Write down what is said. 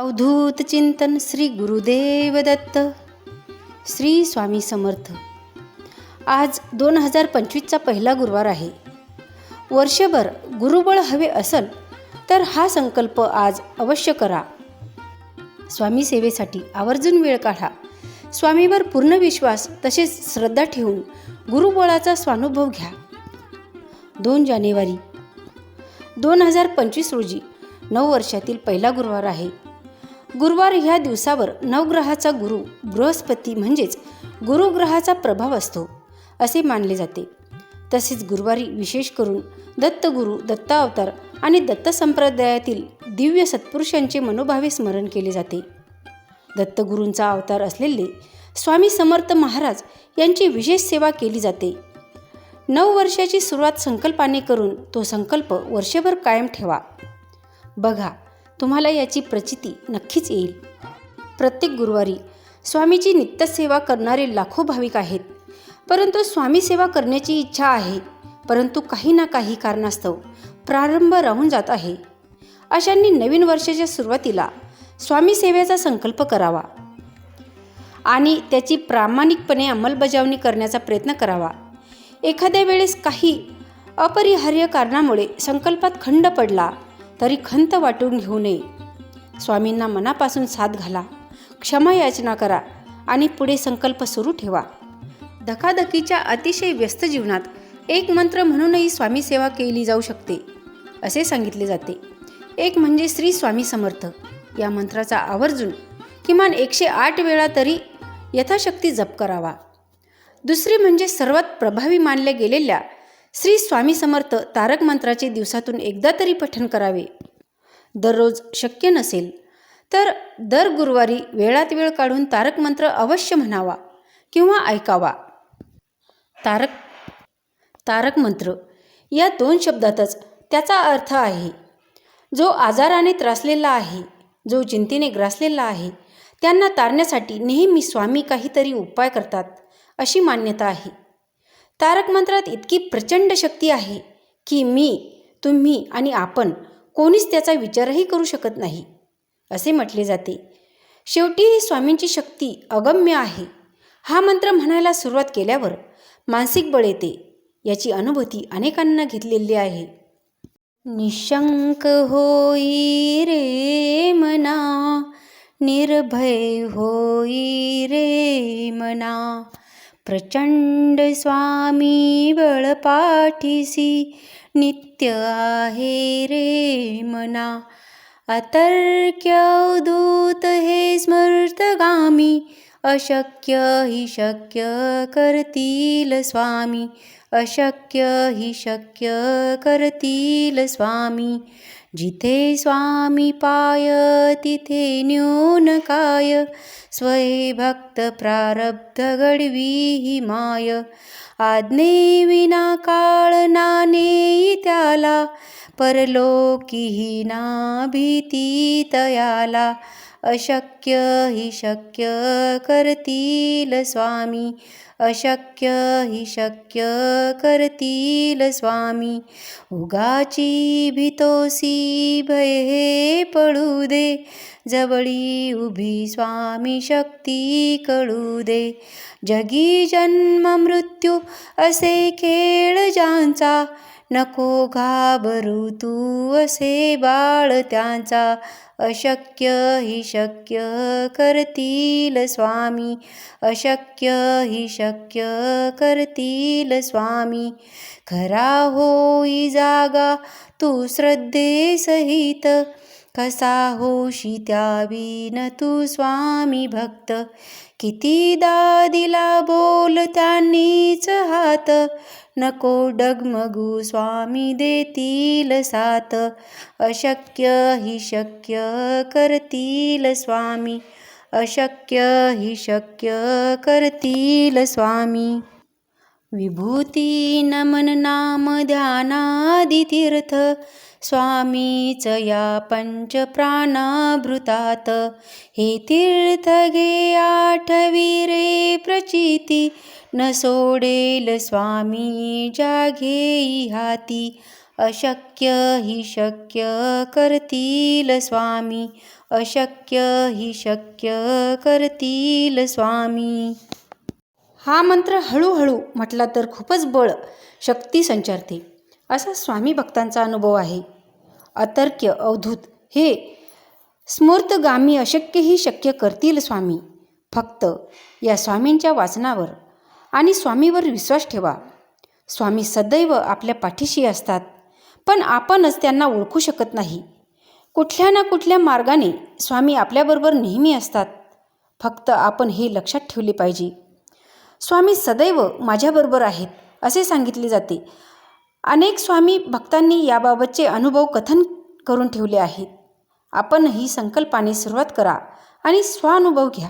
अवधूत चिंतन श्री गुरुदेव दत्त श्री स्वामी समर्थ. आज दोन हजार पंचवीसचा पहिला गुरुवार आहे. वर्षभर गुरुबळ हवे असल तर हा संकल्प आज अवश्य करा. स्वामी सेवेसाठी आवर्जून वेळ काढा. स्वामीवर पूर्ण विश्वास तसेच श्रद्धा ठेवून गुरुबळाचा स्वानुभव घ्या. दोन जानेवारी. दोन हजार पंचवीस रोजी नऊ वर्षातील पहिला गुरुवार आहे. गुरुवार ह्या दिवसावर नवग्रहाचा गुरु बृहस्पती म्हणजेच गुरुग्रहाचा प्रभाव असतो असे मानले जाते. तसेच गुरुवारी विशेष करून दत्तगुरू दत्तावतार आणि दत्त संप्रदायातील दिव्य सत्पुरुषांचे मनोभावे स्मरण केले जाते. दत्तगुरूंचा अवतार असलेले स्वामी समर्थ महाराज यांची विशेष सेवा केली जाते. नऊ वर्षाची सुरुवात संकल्पाने करून तो संकल्प वर्षभर कायम ठेवा. बघा तुम्हाला याची प्रचिती नक्कीच येईल. प्रत्येक गुरुवारी स्वामीची नित्यसेवा करणारे लाखो भाविक आहेत. परंतु स्वामी सेवा करण्याची इच्छा आहे परंतु काही ना काही कारणास्तव प्रारंभ राहून जात आहे. अशांनी नवीन वर्षाच्या सुरुवातीला स्वामी सेवेचा संकल्प करावा आणि त्याची प्रामाणिकपणे अंमलबजावणी करण्याचा प्रयत्न करावा. एखाद्या वेळेस काही अपरिहार्य कारणामुळे संकल्पात खंड पडला तरी खंत वाटून घेऊ नये. स्वामींना मनापासून साथ घाला. क्षमा याचना करा आणि पुढे संकल्प सुरू ठेवा. धकाधकीच्या अतिशय व्यस्त जीवनात एक मंत्र म्हणूनही स्वामी सेवा केली जाऊ शकते असे सांगितले जाते. एक म्हणजे श्री स्वामी समर्थ. या मंत्राचा आवर्जून किमान एकशे आठ वेळा तरी यथाशक्ती जप करावा. दुसरी म्हणजे सर्वात प्रभावी मानल्या गेलेल्या श्री स्वामी समर्थ तारक मंत्राचे दिवसातून एकदा तरी पठण करावे. दररोज शक्य नसेल तर दर गुरुवारी वेळात वेळ काढून तारक मंत्र अवश्य म्हणावा किंवा ऐकावा. तारक तारक मंत्र या दोन शब्दातच त्याचा अर्थ आहे. जो आजाराने त्रासलेला आहे जो चिंतेने ग्रासलेला आहे त्यांना तारण्यासाठी नेहमी स्वामी काहीतरी उपाय करतात अशी मान्यता आहे. तारक मंत्रात इतकी प्रचंड शक्ती आहे की मी तुम्ही आणि आपण कोणीच त्याचा विचारही करू शकत नाही. असे म्हटले जाते. शेवटी ही स्वामींची शक्ती अगम्य आहे. हा मंत्र म्हणायला सुरुवात केल्यावर मानसिक बळ येते. याची अनुभूती अनेकांना घेतलेली आहे. निशंक होई रे मना निर्भय होई रे मना. प्रचंड स्वामी बळपाठीसी नित्य आहे रे मना. अतर्क्यवधूत हे स्मृतगामी अशक्य हि शक्य करतील स्वामी. अशक्य हि शक्य करतील स्वामी. जिथे स्वामी पाय तिथे न्यून काय? स्वय भक्त प्रारब्ध घडवी ही माय आज्ञे विना काळ नाने त्याला परलोकीही ना भीती तयाला. अशक्य हि शक्य करतील स्वामी अशक्य हि शक्य करतील स्वामी. उगाची भीतोसी भय हे पडू दे जवळी उभी स्वामी शक्ती कळू दे. जगी जन्म मृत्यू असे खेळ ज्यांचा नको घाबरू तू असे बाळ त्यांचा. अशक्य हि शक्य करतील स्वामी अशक्य हि शक्य करतील स्वामी. खरा होई जागा तू श्रद्धेसहित कसा होशी त्यावीन तू स्वामी भक्त? कितीदा दिला बोल त्यांनीच हात. नको डगमगू स्वामी देतील साथ. अशक्य हि शक्य करतील स्वामी. अशक्य हि शक्य करतील स्वामी. विभूती नमन नाम ध्यानादितीर्थ स्वामीच या पंचप्राणाभृतात. हे तीर्थ घे आठवी रे प्रचिती न सोडेल स्वामी जाघेई हाती अशक्य ही शक्य करतील स्वामी अशक्य ही शक्य करतील स्वामी. हा मंत्र हळूहळू म्हटला तर खूपच बळ शक्ती संचारते. असा स्वामी भक्तांचा अनुभव आहे. अतर्क्य अवधूत हे स्मूर्तगामी अशक्यही शक्य करतील स्वामी. फक्त या स्वामींच्या वाचनावर आणि स्वामीवर विश्वास ठेवा. स्वामी सदैव आपल्या पाठीशी असतात पण आपणच त्यांना ओळखू शकत नाही. कुठल्या ना कुठल्या मार्गाने स्वामी आपल्याबरोबर नेहमी असतात. फक्त आपण हे लक्षात ठेवले पाहिजे. स्वामी सदैव माझ्याबरोबर आहेत असे सांगितले जाते. अनेक स्वामी भक्तांनी याबाबतचे अनुभव कथन करून ठेवले आहेत. आपण ही संकल्पाने सुरुवात करा आणि स्वानुभव घ्या.